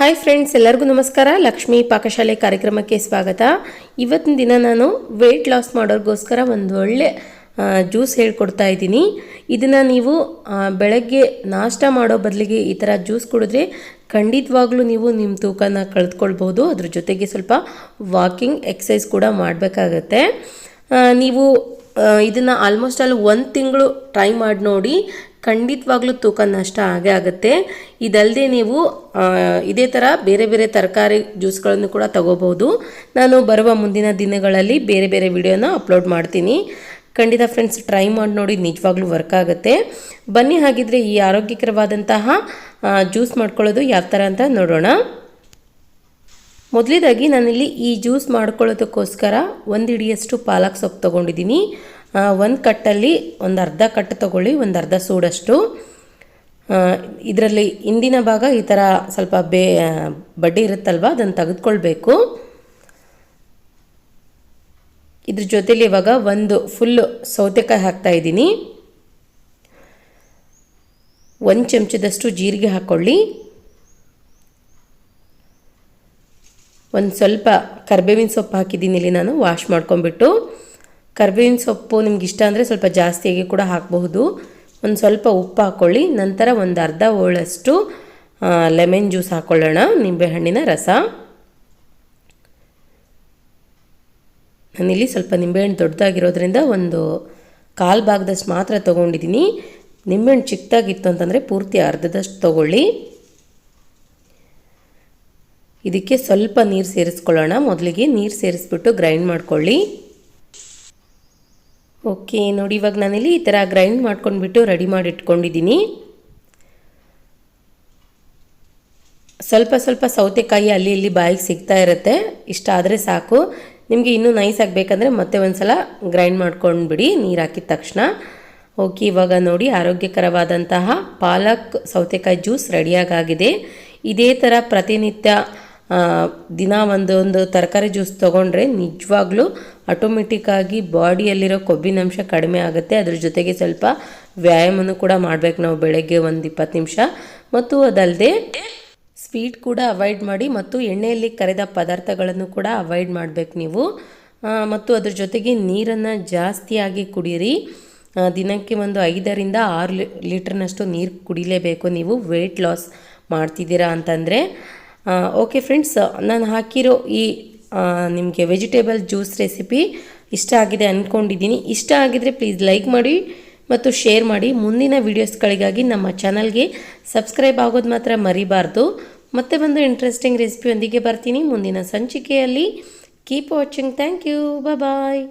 Hi friends ಎಲ್ಲರಿಗೂ ನಮಸ್ಕಾರ. ಲಕ್ಷ್ಮೀ ಪಾಕಶಾಲೆ ಕಾರ್ಯಕ್ರಮಕ್ಕೆ ಸ್ವಾಗತ. ಇವತ್ತಿನ ದಿನ ನಾನು ವೆಯ್ಟ್ ಲಾಸ್ ಮಾಡೋರಿಗೋಸ್ಕರ ಒಂದು ಒಳ್ಳೆ ಜ್ಯೂಸ್ ಹೇಳ್ಕೊಡ್ತಾ ಇದ್ದೀನಿ. ಇದನ್ನು ನೀವು ಬೆಳಗ್ಗೆ ನಾಷ್ಟ ಮಾಡೋ ಬದಲಿಗೆ ಈ ಥರ ಜ್ಯೂಸ್ ಕುಡಿದ್ರೆ ಖಂಡಿತವಾಗ್ಲೂ ನೀವು ನಿಮ್ಮ ತೂಕನ ಕಳೆದುಕೊಳ್ಬೋದು. ಅದ್ರ ಜೊತೆಗೆ ಸ್ವಲ್ಪ ವಾಕಿಂಗ್ ಎಕ್ಸಸೈಸ್ ಕೂಡ ಮಾಡಬೇಕಾಗತ್ತೆ. ನೀವು ಇದನ್ನು ಆಲ್ಮೋಸ್ಟ್ ಅಲ್ಲಿ ಒಂದು ತಿಂಗಳು ಟ್ರೈ ಮಾಡಿ ನೋಡಿ ಖಂಡಿತವಾಗ್ಲೂ ತೂಕ ನಷ್ಟ ಆಗೇ ಆಗುತ್ತೆ. ಇದಲ್ಲದೆ ನೀವು ಇದೇ ಥರ ಬೇರೆ ಬೇರೆ ತರಕಾರಿ ಜ್ಯೂಸ್ಗಳನ್ನು ಕೂಡ ತಗೋಬಹುದು. ನಾನು ಬರುವ ಮುಂದಿನ ದಿನಗಳಲ್ಲಿ ಬೇರೆ ಬೇರೆ ವಿಡಿಯೋನ ಅಪ್ಲೋಡ್ ಮಾಡ್ತೀನಿ. ಖಂಡಿತ ಫ್ರೆಂಡ್ಸ್, ಟ್ರೈ ಮಾಡಿ ನೋಡಿ, ನಿಜವಾಗ್ಲೂ ವರ್ಕ್ ಆಗುತ್ತೆ. ಬನ್ನಿ ಹಾಗಿದ್ರೆ ಈ ಆರೋಗ್ಯಕರವಾದಂತಹ ಜ್ಯೂಸ್ ಮಾಡ್ಕೊಳ್ಳೋದು ಯಾವ ಥರ ಅಂತ ನೋಡೋಣ. ಮೊದಲೇದಾಗಿ ನಾನಿಲ್ಲಿ ಈ ಜ್ಯೂಸ್ ಮಾಡ್ಕೊಳ್ಳೋದಕ್ಕೋಸ್ಕರ ಒಂದು ಹಿಡಿಯಷ್ಟು ಪಾಲಕ್ ಸೊಪ್ಪು ತೊಗೊಂಡಿದ್ದೀನಿ. ಒಂದು ಕಟ್ಟಲ್ಲಿ ಒಂದು ಅರ್ಧ ಕಟ್ಟು ತಗೊಳ್ಳಿ, ಒಂದು ಅರ್ಧ ಸೂಡಷ್ಟು. ಇದರಲ್ಲಿ ಹಿಂದಿನ ಭಾಗ ಈ ಥರ ಸ್ವಲ್ಪ ಬೇ ಬಡ್ಡಿ ಇರುತ್ತಲ್ವ, ಅದನ್ನು ತೆಗೆದುಕೊಳ್ಬೇಕು. ಇದ್ರ ಜೊತೇಲಿ ಇವಾಗ ಒಂದು ಫುಲ್ಲು ಸೌತೆಕಾಯಿ ಹಾಕ್ತಾ ಇದ್ದೀನಿ. ಒಂದು ಚಮಚದಷ್ಟು ಜೀರಿಗೆ ಹಾಕ್ಕೊಳ್ಳಿ ಒಂದು ಸ್ವಲ್ಪ ಕರ್ಬೇವಿನ ಸೊಪ್ಪು ಹಾಕಿದ್ದೀನಿ ಇಲ್ಲಿ ನಾನು ವಾಶ್ ಮಾಡ್ಕೊಂಬಿಟ್ಟು ಕರ್ಬೇವಿನ ಸೊಪ್ಪು ನಿಮ್ಗೆ ಇಷ್ಟ ಅಂದರೆ ಸ್ವಲ್ಪ ಜಾಸ್ತಿಯಾಗಿ ಕೂಡ ಹಾಕಬಹುದು. ಒಂದು ಸ್ವಲ್ಪ ಉಪ್ಪು ಹಾಕ್ಕೊಳ್ಳಿ ನಂತರ ಒಂದು ಅರ್ಧ ಹೋಳಷ್ಟು ಲೆಮನ್ ಜ್ಯೂಸ್ ಹಾಕ್ಕೊಳ್ಳೋಣ ನಿಂಬೆಹಣ್ಣಿನ ರಸ. ನಾನಿಲ್ಲಿ ಸ್ವಲ್ಪ ನಿಂಬೆಹಣ್ಣು ದೊಡ್ಡದಾಗಿರೋದ್ರಿಂದ ಒಂದು ಕಾಲು ಭಾಗದಷ್ಟು ಮಾತ್ರ ತೊಗೊಂಡಿದ್ದೀನಿ. ನಿಂಬೆಹಣ್ಣು ಚಿಕ್ಕದಾಗಿತ್ತು ಅಂತಂದರೆ ಪೂರ್ತಿ ಅರ್ಧದಷ್ಟು ತೊಗೊಳ್ಳಿ. ಇದಕ್ಕೆ ಸ್ವಲ್ಪ ನೀರು ಸೇರಿಸ್ಕೊಳ್ಳೋಣ. ಮೊದಲಿಗೆ ನೀರು ಸೇರಿಸ್ಬಿಟ್ಟು ಗ್ರೈಂಡ್ ಮಾಡ್ಕೊಳ್ಳಿ. ಓಕೆ, ನೋಡಿ, ಇವಾಗ ನಾನಿಲ್ಲಿ ಈ ಥರ ಗ್ರೈಂಡ್ ಮಾಡ್ಕೊಂಡ್ಬಿಟ್ಟು ರೆಡಿ ಮಾಡಿ ಇಟ್ಕೊಂಡಿದ್ದೀನಿ ಸ್ವಲ್ಪ ಸ್ವಲ್ಪ ಸೌತೆಕಾಯಿ ಅಲ್ಲಿ ಇಲ್ಲಿ ಬಾಯಿಗೆ ಸಿಗ್ತಾ ಇರುತ್ತೆ. ಇಷ್ಟ ಆದರೆ ಸಾಕು. ನಿಮಗೆ ಇನ್ನೂ ನೈಸ್ ಆಗಬೇಕಂದ್ರೆ ಮತ್ತೆ ಒಂದು ಸಲ ಗ್ರೈಂಡ್ ಮಾಡ್ಕೊಂಡ್ಬಿಡಿ, ನೀರು ಹಾಕಿದ ತಕ್ಷಣ. ಓಕೆ, ಇವಾಗ ನೋಡಿ, ಆರೋಗ್ಯಕರವಾದಂತಹ ಪಾಲಕ್ ಸೌತೆಕಾಯಿ ಜ್ಯೂಸ್ ರೆಡಿಯಾಗಿದೆ ಇದೇ ಥರ ಪ್ರತಿನಿತ್ಯ ದಿನ ಒಂದೊಂದು ತರಕಾರಿ ಜ್ಯೂಸ್ ತೊಗೊಂಡ್ರೆ ನಿಜವಾಗ್ಲೂ ಆಟೋಮೆಟಿಕ್ಕಾಗಿ ಬಾಡಿಯಲ್ಲಿರೋ ಕೊಬ್ಬಿನಂಶ ಕಡಿಮೆ ಆಗುತ್ತೆ. ಅದ್ರ ಜೊತೆಗೆ ಸ್ವಲ್ಪ ವ್ಯಾಯಾಮನೂ ಕೂಡ ಮಾಡಬೇಕು ನಾವು ಬೆಳಗ್ಗೆ ಒಂದು ಇಪ್ಪತ್ತು ನಿಮಿಷ. ಮತ್ತು ಅದಲ್ಲದೆ ಸ್ವೀಟ್ ಕೂಡ ಅವಾಯ್ಡ್ ಮಾಡಿ ಮತ್ತು ಎಣ್ಣೆಯಲ್ಲಿ ಕರೆದ ಪದಾರ್ಥಗಳನ್ನು ಕೂಡ ಅವಾಯ್ಡ್ ಮಾಡಬೇಕು ನೀವು. ಮತ್ತು ಅದ್ರ ಜೊತೆಗೆ ನೀರನ್ನು ಜಾಸ್ತಿಯಾಗಿ ಕುಡೀರಿ. ದಿನಕ್ಕೆ ಒಂದು ಐದರಿಂದ ಆರು ಲೀಟರ್ನಷ್ಟು ಲೀಟ್ರ್ನಷ್ಟು ನೀರು ಕುಡಿಲೇಬೇಕು ನೀವು. ವೆಯ್ಟ್ ಲಾಸ್ ಮಾಡ್ತಿದ್ದೀರಾ ಅಂತಂದರೆ ಓಕೆ ಫ್ರೆಂಡ್ಸ್ ನಾನು ಹಾಕಿರೋ ಈ ನಿಮಗೆ ವೆಜಿಟೇಬಲ್ ಜ್ಯೂಸ್ ರೆಸಿಪಿ ಇಷ್ಟ ಆಗಿದೆ ಅಂದ್ಕೊಂಡಿದ್ದೀನಿ ಇಷ್ಟ ಆಗಿದರೆ ಪ್ಲೀಸ್ ಲೈಕ್ ಮಾಡಿ ಮತ್ತು ಶೇರ್ ಮಾಡಿ. ಮುಂದಿನ ವೀಡಿಯೋಸ್ಗಳಿಗಾಗಿ ನಮ್ಮ ಚಾನಲ್ಗೆ ಸಬ್ಸ್ಕ್ರೈಬ್ ಆಗೋದು ಮಾತ್ರ ಮರಿಬಾರ್ದು. ಮತ್ತೆ ಒಂದು ಇಂಟ್ರೆಸ್ಟಿಂಗ್ ರೆಸಿಪಿಯೊಂದಿಗೆ ಬರ್ತೀನಿ. ಮುಂದಿನ ಸಂಚಿಕೆಯಲ್ಲಿ keep watching thank you bye